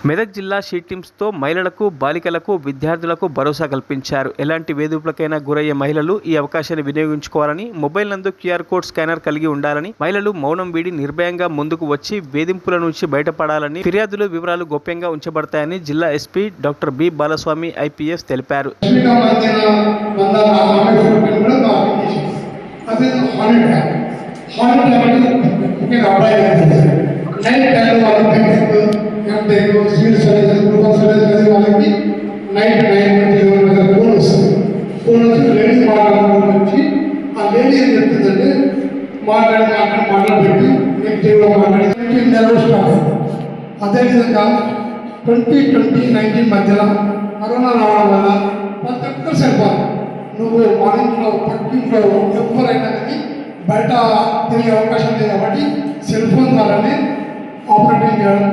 మెదక్ జిల్లా షీ టీమ్స్తో మహిళలకు బాలికలకు విద్యార్థులకు భరోసా కల్పించారు ఎలాంటి వేధింపులకైనా గురయ్యే మహిళలు ఈ అవకాశాన్ని వినియోగించుకోవాలని మొబైల్ నందు క్యూఆర్ కోడ్ స్కానర్ కలిగి ఉండాలని మహిళలు మౌనం వీడి నిర్భయంగా ముందుకు వచ్చి వేధింపుల నుంచి బయటపడాలని ఫిర్యాదులు వివరాలు గోప్యంగా ఉంచబడతాయని జిల్లా SP doctor B Balaswamy IPS తెలిపారు అదే MTech civil services group services వాళ్ళకి నైట్ నైన్ నుంచి లెవెన్ వరకు ఫోన్ వస్తుంది. ఫోన్ వచ్చి లేడీస్ మాట్లాడడం వచ్చి ఆ లేడీ ఏం చెప్తుందంటే మాట్లాడి మాట్లాడి మాట్లాడబెట్టి నెగిటివ్గా మాట్లాడి నెల స్టార్ట్ అయింది. అదేవిధంగా ట్వంటీ ట్వంటీ నైన్టీన్ మధ్యలో కరోనా రావడం వల్ల ప్రతి ఒక్కరు సరిపోదు నువ్వు మన ఇంట్లో పక్కింట్లో ఎవరైనా కానీ బయట తిరిగే అవకాశం లేదు కాబట్టి సెల్ ఫోన్ ద్వారానే ఆపరేటింగ్ చేయడం